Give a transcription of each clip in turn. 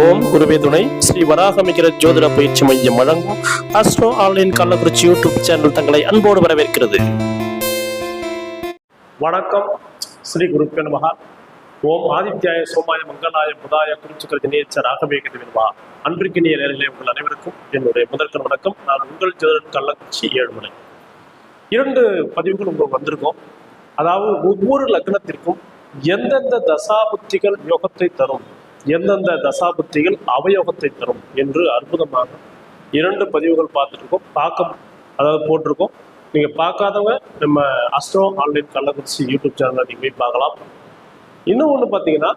ஓம் குருவே துணை. ஸ்ரீ வராகமிக்கிற ஜோதிட பயிற்சி மையம் வழங்கும் astro online Kallakurichi YouTube channel தங்களை அன்போடு வரவேற்கிறது. வணக்கம். ஸ்ரீ குருப்பே நமகா. ஓம் ஆதித்யாய சோமாய மங்களாய புதாய குறிச்சுக்கிறது நேச்ச ராகவேகதி வின்வா அன்பிற்கினிய நேரிலே உங்கள் அனைவருக்கும் என்னுடைய முதற்கண் வணக்கம். நான் உங்கள் ஜோதிடர் கள்ளக்குறிச்சி ஏழுமலை. இரண்டு பதிவுகள் உங்களுக்கு வந்திருக்கோம். அதாவது ஒவ்வொரு லக்னத்திற்கும் எந்தெந்த தசாபுத்திகள் யோகத்தை தரும்? எந்தெந்த தசாபுத்திகள் அவயோகத்தை தரும் என்று அற்புதமாக இரண்டு பதிவுகள் பார்த்துட்டு இருக்கோம் பார்க்க அதாவது போட்டிருக்கோம். நீங்க பார்க்காதவங்க நம்ம அஸ்ட்ரோ ஆன்லைன் கள்ளக்குறிச்சி யூடியூப் சேனலில் நீங்கள் போய் பார்க்கலாம். இன்னும் ஒன்று பார்த்தீங்கன்னா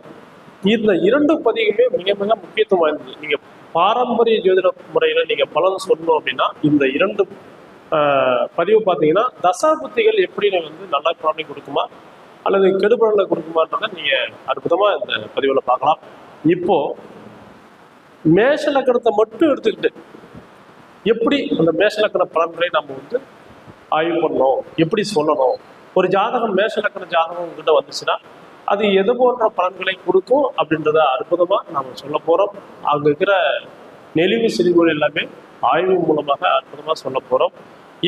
இந்த இரண்டு பதிவுமே மிக மிக முக்கியத்துவம் வாய்ந்தது. நீங்க பாரம்பரிய ஜோதிட முறையில நீங்க பலன் சொல்லணும் அப்படின்னா இந்த இரண்டு ஆஹ், பதிவு பார்த்தீங்கன்னா தசாபுத்திகள் எப்படி வந்து நல்லா பலனை கொடுக்குமா அல்லது கெடுபலனை கொடுக்குமான்றதை நீங்க அற்புதமா இந்த பதிவில் பார்க்கலாம். இப்போ மேஷ லக்கணத்தை மட்டும் எடுத்துக்கிட்டு எப்படி அந்த மேஷ லக்கண பலன்களை நம்ம வந்து ஆய்வு பண்ணணும்? எப்படி சொல்லணும்? ஒரு ஜாதகம் மேஷ லக்கண ஜாதகம் உங்ககிட்ட வந்துச்சுன்னா அது எது போன்ற பலன்களை கொடுக்கும் அப்படின்றத அற்புதமா நாம சொல்ல போறோம். அங்க இருக்கிற நெளிவு சிறுகுகள் எல்லாமே ஆய்வு மூலமாக அற்புதமா சொல்ல போறோம்.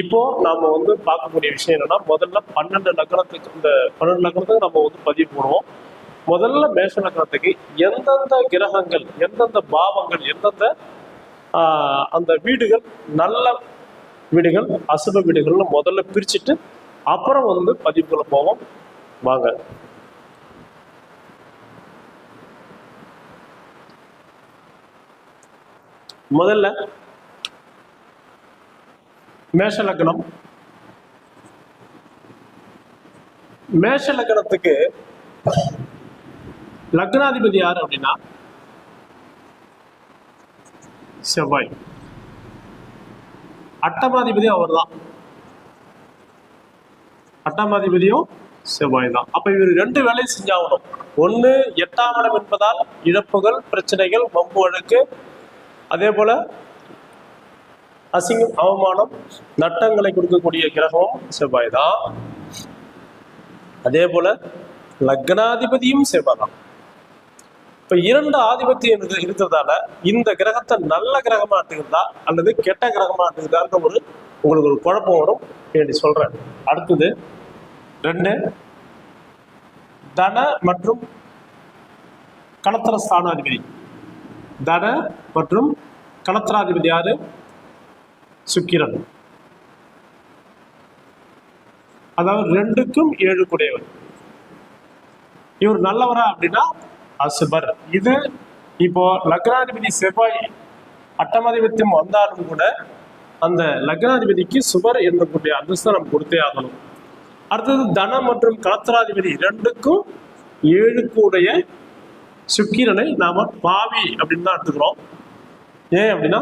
இப்போ நாம வந்து பார்க்கக்கூடிய விஷயம் என்னன்னா முதல்ல பன்னெண்டு லக்னத்துக்கு இந்த பன்னெண்டு லக்னத்துக்கு நம்ம வந்து பதிவு போடுவோம் முதல்ல மேஷ லக்னத்துக்கு எந்தெந்த கிரகங்கள் எந்தெந்த பாவங்கள் எந்தெந்த ஆஹ், அந்த வீடுகள் நல்ல வீடுகள் அசுப வீடுகள்னு முதல்ல பிரிச்சுட்டு அப்புறம் வந்து பதிவுக்குள்ள போவோம். வாங்க. முதல்ல மேஷ லக்னம். மேஷ லக்னத்துக்கு லக்னாதிபதி யாரு அப்படின்னா? செவ்வாய். அட்டமாதிபதி அவர் தான் அட்டமாதிபதியும் செவ்வாய் தான் அப்ப இவர் ரெண்டு வேலையும் செஞ்சாகணும். ஒண்ணு எட்டாம் இடம் என்பதால் இழப்புகள் பிரச்சனைகள் வம்பு வழக்கு. அதே போல அசிங்கம் அவமானம் நட்டங்களை கொடுக்கக்கூடிய கிரகம் செவ்வாய் தான் அதே போல லக்னாதிபதியும் செவ்வாய் தான் இப்ப இரண்டு ஆதிபத்தியம் இருக்கிறதால இந்த கிரகத்தை நல்ல கிரகமா எடுத்துக்கிறதா அல்லது கெட்ட கிரகமா எடுத்துக்கிறதான்ற ஒரு உங்களுக்கு ஒரு குழப்பம் வரும். வேண்டி சொல்றேன். அடுத்தது ரெண்டு தன மற்றும் களத்திர ஸ்தானாதிபதி தன மற்றும் களத்திராதிபதி யாரு? சுக்கிரன். அதாவது ரெண்டுக்கும் ஏழு குடையவர். இவர் நல்லவரா அப்படின்னா அசுபர். இது இப்போ லக்னாதிபதி செவ்வாய் அட்டமாதிபத்தியம் வந்தாலும் கூட அந்த லக்னாதிபதிக்கு சுபர் என்றக்கூடிய அந்தஸ்தை நம்ம கொடுத்தே ஆகணும். அடுத்தது தனம் மற்றும் களத்திராதிபதி ரெண்டுக்கும் ஏழுக்குடைய சுக்கிரனை நாம பாவி அப்படின்னு தான் எடுத்துக்கிறோம். ஏன் அப்படின்னா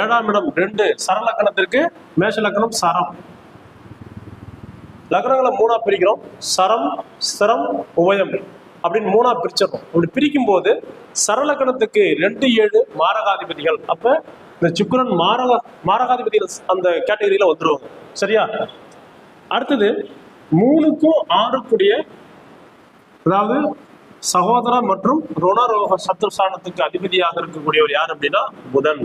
ஏழாம் இடம் ரெண்டு சரலக்கணத்திற்கு மேஷ லக்கணம் சரம். லக்னங்களை மூணா பிரிக்கிறோம். சரம் ஸ்திரம் உபயம். அப்படின்னு மூணா பிரிச்சிடணும் அப்படி பிரிக்கும் போது சரலக்கணத்துக்கு ரெண்டு ஏழு மாரகாதிபதிகள். அப்ப இந்த சுக்கரன் மாரக மாரகாதிபதிகள் அந்த கேட்டகரியில வந்துருவாங்க. சரியா? அடுத்தது மூணுக்கும் ஆறுக்குடைய அதாவது சகோதர மற்றும் ருணரோக சத்ருஸ்தானத்துக்கு அதிபதியாக இருக்கக்கூடியவர் யார் அப்படின்னா புதன்.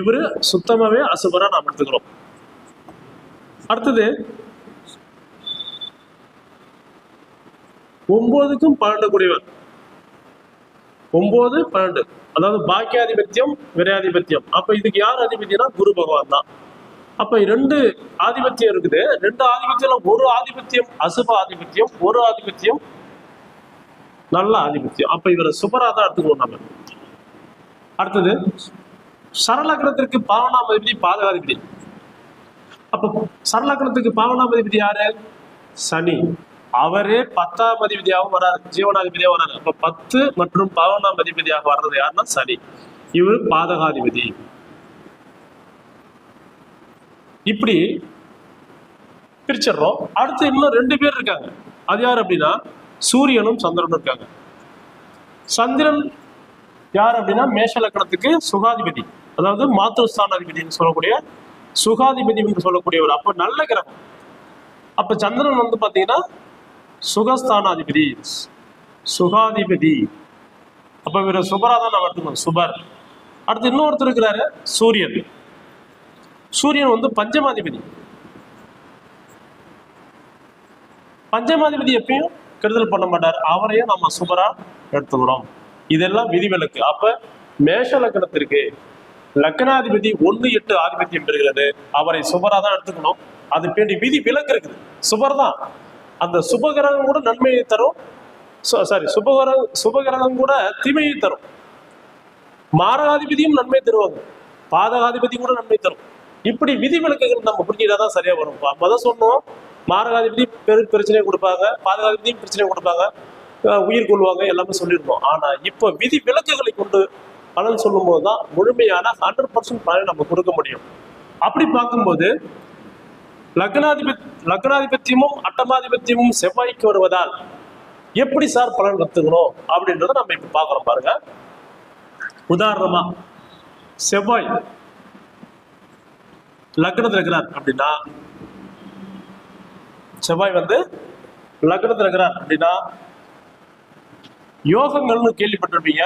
இவரு சுத்தமாவே அசுபரா நாம் எடுத்துக்கிறோம். அடுத்தது ஒன்பதுக்கும் பன்னெண்டு குறைவன் ஒன்பது பன்னெண்டு. அதாவது பாக்கியாதிபத்தியம் விரையாதிபத்தியம். அப்ப இதுக்கு யார் அதிபத்தியம்னா குரு பகவான் தான். அப்ப ரெண்டு ஆதிபத்தியம் இருக்குது. ரெண்டு ஆதிபத்தியம்ல ஒரு ஆதிபத்தியம் அசுப ஆதிபத்தியம் ஒரு ஆதிபத்தியம் நல்ல ஆதிபத்தியம். அப்ப இவரை சுபரா தான் எடுத்துக்கணும் நம்ம. அடுத்தது சரலக்கணத்திற்கு பாவனாம் அதிபதி பாதகாதிபதி. அப்ப சரலக்கணத்துக்கு பாவனாம் யாரு? சனி. அவரே பத்தாம் அதிபதியாகவும் வராரு ஜீவனாதிபதியாக வராரு அப்ப பத்து மற்றும் பதினொன்றாம் அதிபதியாக வர்றது யாருன்னா சனி. இவர் பாதகாதிபதி. இப்படி பிரிச்சிடுறோம். அடுத்து இன்னும் ரெண்டு பேர் இருக்காங்க. அது யார் அப்படின்னா சூரியனும் சந்திரனும் இருக்காங்க. சந்திரன் யார் அப்படின்னா மேஷ லக்கணத்துக்கு சுகாதிபதி. அதாவது மாத்திருஸ்தானாதிபதினு சொல்லக்கூடிய சுகாதிபதி என்று சொல்லக்கூடியவர். அப்ப நல்ல கிரகம். அப்ப சந்திரன் வந்து பாத்தீங்கன்னா சுகஸ்தானாதிபதி. சுகாதிபதி. அப்ப இவர் சுபரா தான் நான் எடுத்துக்கணும் சுபர். அடுத்து இன்னொருத்தர் இருக்கிறாரு சூரியன். சூரியன் வந்து பஞ்சமாதிபதி. பஞ்சமாதிபதி எப்பயும் கெடுதல் பண்ண மாட்டார். அவரையும் நம்ம சுபரா எடுத்துக்கிறோம். இதெல்லாம் விதிவிலக்கு. அப்ப மேஷ லக்னத்திற்கு லக்னாதிபதி ஒண்ணு எட்டு ஆதிபத்தியம் பெறுகிறது. அவரை சுபரா தான் எடுத்துக்கணும். அது பேண்டி விதி விலக்கு இருக்குது. சுபர் தான் அந்த சுபகிரகம் கூட நன்மையை தரும். சாரி சுபகிரகம் சுபகிரகம் கூட தீமையை தரும். மாரகாதிபதியும் நன்மை தருவாங்க. பாதகாதிபதி கூட நன்மை தரும். இப்படி விதி விளக்குகள் நம்ம புரிஞ்சுட்டா தான் சரியா வரும். அப்பதான் சொன்னோம். மாரகாதிபதி பெரு பிரச்சனையை கொடுப்பாங்க. பாதகாதிபதியும் பிரச்சனையை கொடுப்பாங்க. உயிர் கொள்வாங்க எல்லாமே சொல்லியிருந்தோம். ஆனா இப்போ விதி விளக்குகளை கொண்டு பலன் சொல்லும்போது தான் முழுமையான ஹண்ட்ரட் பர்சன்ட் பலனை நம்ம கொடுக்க முடியும். அப்படி பார்க்கும்போது லக்னாதிபத் லக்னாதிபத்தியமும் அட்டமாதிபத்தியமும் செவ்வாய்க்கு வருவதால் எப்படி சார் பலன் கத்துக்கணும் அப்படின்றத நம்ம இப்ப பாக்குறோம் பாருங்க. உதாரணமா செவ்வாய் லக்னத்தில் இருக்கிறார் அப்படின்னா செவ்வாய் வந்து லக்னத்தில் இருக்கிறார் அப்படின்னா யோகங்கள்னு கேள்விப்பட்டிருப்பீங்க.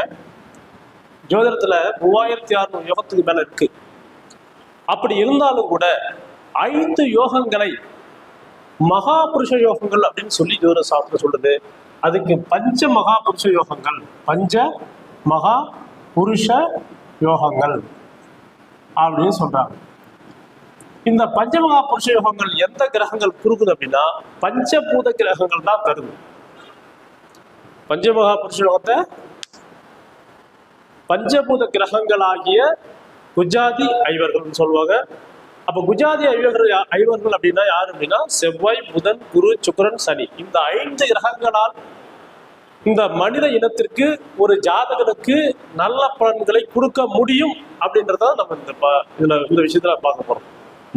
ஜோதிடத்துல மூவாயிரத்தி அறுநூறு யோகத்துக்கு மேல இருக்கு. அப்படி இருந்தாலும் கூட ஐந்து யோகங்களை மகாபுருஷ யோகங்கள் அப்படின்னு சொல்லி ஜோதிட சாஸ்திரம் சொல்லுது. அதுக்கு பஞ்ச மகாபுருஷ யோகங்கள் பஞ்ச மகா புருஷ யோகங்கள் அப்படின்னு சொல்றாங்க. இந்த பஞ்சமகா புருஷ யோகங்கள் எந்த கிரகங்கள் குறுக்குது அப்படின்னா பஞ்சபூத கிரகங்கள் தான் தருது பஞ்சமகா புருஷ யோகத்தை பஞ்சபூத கிரகங்களாகிய குஜாதி ஐவர்கள் சொல்லுவாங்க. அப்ப குஜாதி ஐவர்கள் ஐவர்கள் அப்படின்னா யாரு அப்படின்னா செவ்வாய் புதன் குரு சுக்கரன் சனி. இந்த ஐந்து கிரகங்களால் இந்த மனித இனத்திற்கு ஒரு ஜாதகனுக்கு நல்ல பலன்களை கொடுக்க முடியும் அப்படின்றத நம்ம இந்த ப- இதுல இந்த விஷயத்துல பார்க்க போறோம்.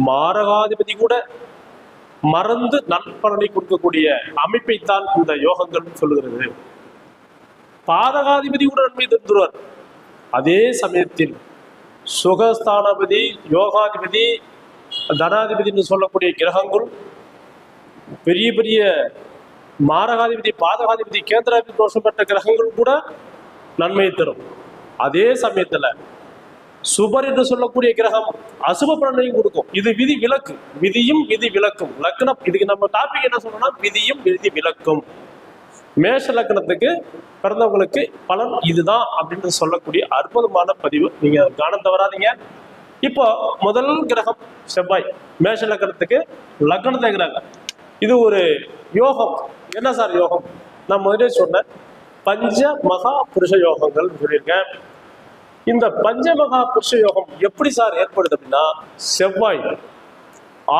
மாரகாதிபதி கூட மறந்து நற்பலனை கொடுக்கக்கூடிய அமைப்பைத்தான் இந்த யோகங்கள் சொல்லுகிறது. பாதகாதிபதி கூட நன்மை தந்துருவார். அதே சமயத்தில் சுகஸ்தானபதி யோகாதிபதி தனாதிபதி என்று சொல்லக்கூடிய கிரகங்கள் பெரிய பெரிய மாரகாதிபதி பாதகாதிபதி கேந்திராதிபதி தோஷம் பெற்ற கிரகங்கள் கூட நன்மையை தரும். அதே சமயத்துல சுபர் என்று சொல்லக்கூடிய கிரகம் அசுப பலனையும் கொடுக்கும். இது விதி விலக்கு. விதியும் விதி விலக்கும். லக்னம் இதுக்கு நம்ம டாபிக் என்ன சொல்லணும்னா விதியும் விதி விலக்கும். மேஷ லக்னத்துக்கு பிறந்தவங்களுக்கு பலன் இதுதான் அப்படின்னு சொல்லக்கூடிய அற்புதமான பதிவு. நீங்க கவனம் தவறாதீங்க. இப்போ முதல் கிரகம் செவ்வாய். மேஷ லக்னத்துக்கு லக்னத்தை கிரகம் இது ஒரு யோகம். என்ன சார் யோகம்? நான் முதலே சொன்னேன். பஞ்ச மகா புருஷ யோகங்கள் சொல்லியிருக்கேன். இந்த பஞ்ச மகா புருஷ யோகம் எப்படி சார் ஏற்படுது அப்படின்னா செவ்வாய்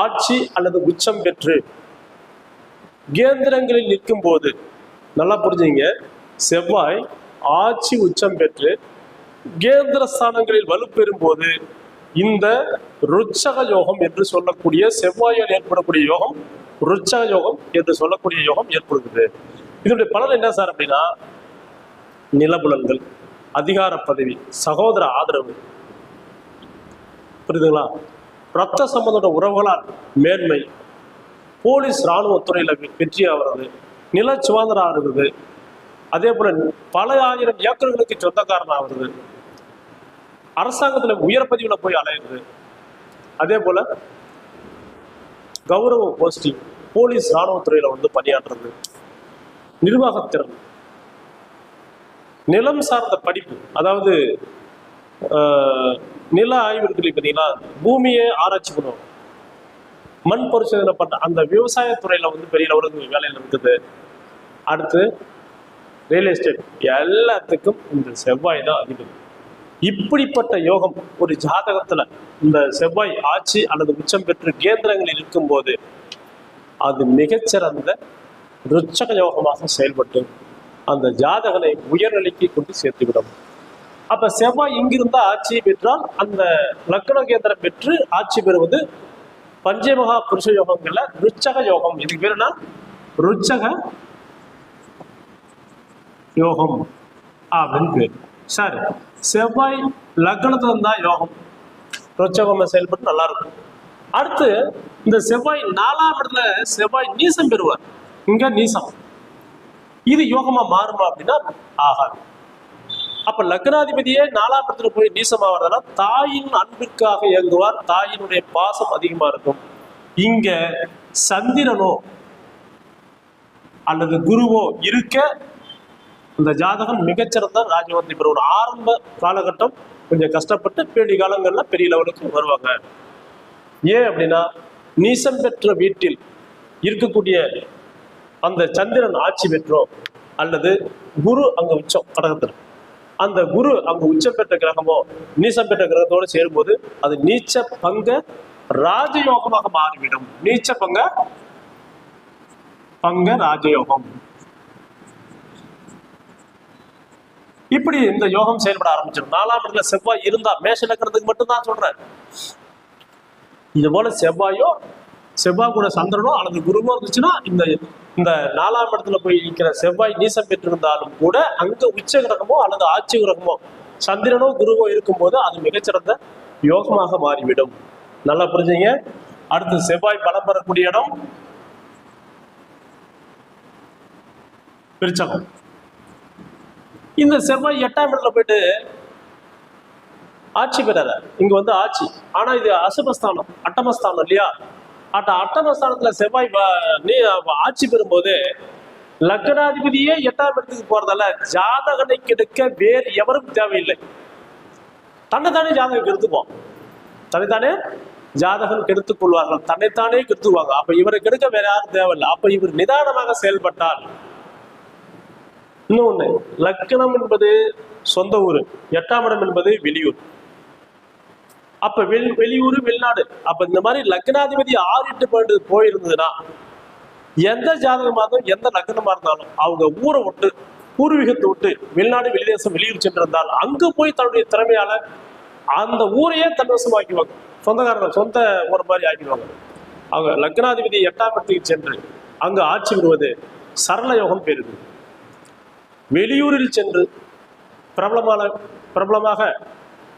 ஆட்சி அல்லது உச்சம் பெற்று கேந்திரங்களில் நிற்கும் போது நல்லா புரிஞ்சுங்க. செவ்வாய் ஆட்சி உச்சம் பெற்று கேந்திர ஸ்தானங்களில் வலுப்பெறும் போது இந்த ருச்சக யோகம் என்று சொல்லக்கூடிய செவ்வாயால் ஏற்படக்கூடிய யோகம் ருச்சக யோகம் என்று சொல்லக்கூடிய யோகம் ஏற்படுகிறது. இதனுடைய பலன் என்ன சார் அப்படின்னா நிலபுலன்கள் அதிகார பதவி சகோதர ஆதரவு. புரியுதுங்களா? ரத்த சம்பந்தோட உறவுகளால் மேன்மை போலீஸ் இராணுவத்துறையில் வெற்றி ஆகிறது நில சுதந்திரம் ஆகுறது அதே போல பல ஆயிரம் ஏக்கர்களுக்கு சொந்தக்காரன் ஆகுறது. அரசாங்கத்துல உயர் பதவியில போய் அலையுறது. அதே போல கௌரவ போஸ்டிங் போலீஸ் இராணுவத்துறையில வந்து பணியாற்றுறது. நிர்வாகத்திறன் நிலம் சார்ந்த படிப்பு அதாவது ஆஹ், நில ஆய்வு இருக்குது பார்த்தீங்கன்னா பூமியை ஆராய்ச்சி பண்ணுவோம் மண் பரிசோதனை பண்ண அந்த விவசாயத்துறையில வந்து பெரிய லெவலுக்கு வேலையில் இருக்குது. அடுத்து ரியல் எஸ்டேட் எல்லாத்துக்கும் இந்த செவ்வாய் தான் அதிகம் இப்படிப்பட்ட யோகம் ஒரு ஜாதகத்துல இந்த செவ்வாய் ஆட்சி அல்லது உச்சம் பெற்று கேந்திரங்களில் இருக்கும்போது அது மிகச்சிறந்த ருச்சக யோகமாக செயல்பட்டு அந்த ஜாதகனை உயர்நிலைக்கு கொண்டு சேர்த்துவிடும். அப்ப செவ்வாய் இங்கிருந்தா ஆட்சியை பெற்றால் அந்த லக்ன கேந்திரம் பெற்று ஆட்சி பெறுவது பஞ்சமகா புருஷ யோகங்கள்ல ருச்சக யோகம். இதுக்கு பேருனா ருச்சக யோகம் அப்படின்னு பேர். சார் செவ்வாய் லக்னத்துல இருந்தா யோகம். ருச்சகமா செயல்பட்டு நல்லா இருக்கும். அடுத்து இந்த செவ்வாய் நாலாம் இடத்துல செவ்வாய் நீசம் பெறுவார். இங்க நீசம். இது யோகமா மாறுமா அப்படின்னா ஆகாது. அப்ப லக்னாதிபதியே நாலாம் இடத்துல போய் நீசமாவதால தாயின் அன்பிற்காக இயங்குவார். தாயினுடைய பாசம் அதிகமா இருக்கும். இங்க சந்திரனோ அல்லது குருவோ இருக்க இந்த ஜாதகம் மிகச்சிறந்த ராஜவந்தி பெறுவார் ஆரம்ப காலகட்டம் கொஞ்சம் கஷ்டப்பட்டு பேடி காலங்கள்ல பெரிய லெவலுக்கு வருவாங்க. ஏன் அப்படின்னா நீசம் பெற்ற வீட்டில் இருக்கக்கூடிய அந்த சந்திரன் ஆட்சி பெற்றோ அல்லது குரு அங்க உச்சம் கடகத்தில். அந்த குரு அங்க உச்சம் பெற்ற கிரகமோ நீசம் பெற்ற கிரகத்தோடு சேரும்போது அது நீச்ச பங்க ராஜயோகமாக மாறிவிடும். நீச்ச பங்க பங்க ராஜயோகம். இப்படி இந்த யோகம் செயல்பட ஆரம்பிச்சிடும். நாலாம் இடத்துல செவ்வாய் இருந்தா மேஷ லக்கணத்துக்கு மட்டும்தான் சொல்றேன். இது போல செவ்வாயோ செவ்வாய் கூட சந்திரனோ அல்லது குருவோ இருந்துச்சுன்னா இந்த இந்த நாலாம் இடத்துல போய் இருக்கிற செவ்வாய் நீசம் பெற்றிருந்தாலும் கூட அங்க உச்ச கிரகமோ அல்லது ஆட்சி கிரகமோ சந்திரனோ குருவோ இருக்கும்போது அது மிகச்சிறந்த யோகமாக மாறிவிடும். நல்லா புரிஞ்சுங்க? அடுத்து செவ்வாய் பலம் பெறக்கூடிய இடம் விருச்சகம். இந்த செவ்வாய் எட்டாம் இடத்துல போயிட்டு ஆட்சி பெறாத. இங்க வந்து ஆட்சி. ஆனா இது அசுபஸ்தானம் அட்டமஸ்தானம் இல்லையா? அட்ட அட்டமஸ்தானத்துல செவ்வாய் நீ ஆட்சி பெறும்போது லக்னாதிபதியே எட்டாம் இடத்துக்கு போறதால ஜாதகனை கெடுக்க வேறு எவரும் தேவையில்லை. தன்னைத்தானே ஜாதகம் கெடுத்துப்போம் தன்னைத்தானே ஜாதகம் கெடுத்துக் கொள்வார்கள். தன்னைத்தானே கெடுத்துவாங்க அப்ப இவரை கெடுக்க வேற யாரும் தேவையில்லை. அப்ப இவர் நிதானமாக செயல்பட்டால் இன்னொன்று லக்கணம் என்பது சொந்த ஊர் எட்டாம் இடம் என்பது வெளியூர். அப்ப வெளி வெளியூர் வெளிநாடு. அப்ப இந்த மாதிரி லக்னாதிபதி ஆறு எட்டு பன்னெண்டு போயிருந்ததுன்னா எந்த ஜாதகமாக இருந்தாலும் எந்த லக்னமா இருந்தாலும் அவங்க ஊரை விட்டு பூர்வீகத்தை விட்டு வெளிநாடு வெளிதேசம் வெளியூர் சென்றிருந்தால் அங்கு போய் தன்னுடைய திறமையால அந்த ஊரையே தன்வசமாக்கிடுவாங்க சொந்தக்காரங்க சொந்த ஊரை மாதிரி ஆக்கிடுவாங்க. அவங்க லக்னாதிபதி எட்டாம் இடத்துக்கு சென்று அங்கு ஆட்சி வருவது சரள யோகம் பெறுது வெளியூரில் சென்று பிரபலமான பிரபலமாக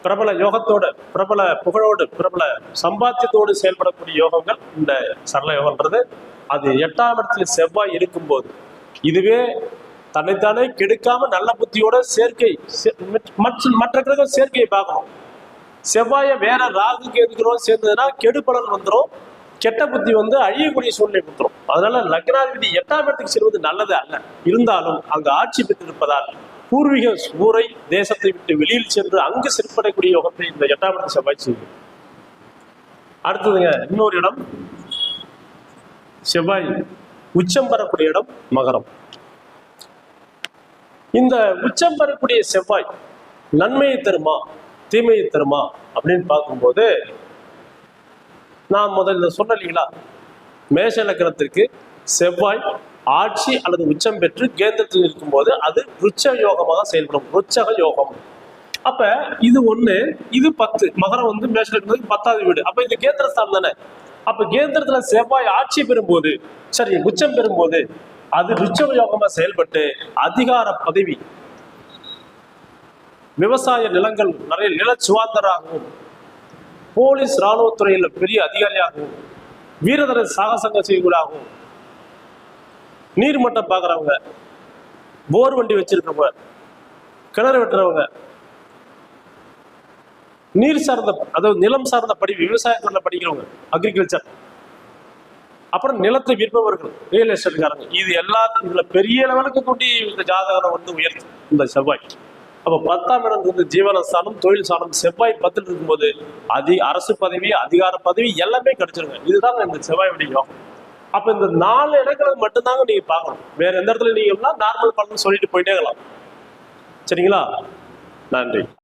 பிரபல யோகத்தோடு பிரபல புகழோடு பிரபல சம்பாத்தியத்தோடு செயல்படக்கூடிய யோகங்கள் இந்த சரள யோகம்ன்றது. அது எட்டாம் இடத்துல செவ்வாய் இருக்கும்போது இதுவே தன்னைத்தானே கெடுக்காம நல்ல புத்தியோட சேர்க்கை சே- மற்ற மற்ற கிரகம் சேர்க்கையை பார்க்கணும். செவ்வாயை வேற ராகு கேதுக்கிறோம் சேர்ந்ததுன்னா கெடு பலன் வந்துடும் கெட்ட புத்தி வந்து அழியக்கூடிய சூழ்நிலை கொடுத்துரும். அதனால லக்னாதிபதி எட்டாம் இடத்துக்கு செல்வது நல்லது அல்ல. இருந்தாலும் அங்கு ஆட்சி பெற்றிருப்பதால் பூர்வீக ஊரை தேசத்தை விட்டு வெளியில் சென்று அங்கு சிற்படக்கூடிய யோகத்தை இந்த எட்டாம் இடத்தை செவ்வாய் செய்யும். அடுத்ததுங்க இன்னொரு இடம். செவ்வாய் உச்சம் பெறக்கூடிய இடம் மகரம். இந்த உச்சம் பெறக்கூடிய செவ்வாய் நன்மையை தருமா தீமையை தருமா அப்படின்னு பார்க்கும்போது நான் முதல்ல சொன்னேன் இல்லைங்களா? மேஷ லக்கணத்திற்கு செவ்வாய் ஆட்சி அல்லது உச்சம் பெற்று கேந்திரத்தில் இருக்கும்போது அது ருச்ச யோகமாக செயல்படும். ருச்சக யோகம். அப்ப இது ஒண்ணு இது பத்து. மகரம் வந்து மேஷ லக்கணத்துக்கு பத்தாவது வீடு. அப்ப இது கேந்திரஸ்தானம் தானே? அப்ப கேந்திரத்துல செவ்வாய் ஆட்சி பெறும்போது சரி உச்சம் பெறும்போது அது ருச்ச யோகமா செயல்பட்டு அதிகார பதவி விவசாய நிலங்கள் நிறைய நில சுவாந்தராகவும் போலீஸ் இராணுவத்துறையில் பெரிய அதிகாரியாகவும் வீரதர சாகசங்க செய்வதாகவும் நீர்மட்டம் பார்க்குறவங்க போர் வண்டி வச்சிருக்கிறவங்க கிணறு வெட்டுறவங்க நீர் சார்ந்த அதாவது நிலம் சார்ந்த படி விவசாயத்துல படிக்கிறவங்க அக்ரிகல்ச்சர் அப்புறம் நிலத்தை விற்பவர்கள் ரியல் எஸ்டேட்காரங்க இது எல்லா இதுல பெரிய லெவலுக்கு கொண்டு இந்த ஜாதகம் வந்து உயர்த்தும். இந்த செவ்வாய். அப்ப பத்தாம் இடம் வந்து ஜீவன ஸ்தானம் தொழில் ஸ்தானம் செவ்வாய் பத்தில் இருக்கும்போது அதி அரசு பதவி அதிகார பதவி எல்லாமே கிடைச்சிருங்க. இதுதாங்க இந்த செவ்வாய் வடிவம் அப்ப இந்த நாலு இடங்களை மட்டும்தாங்க நீங்க பார்க்கணும். வேற எந்த இடத்துல நீங்க நார்மல் பலன் சொல்லிட்டு போயிட்டே இருக்கலாம். சரிங்களா? நன்றி.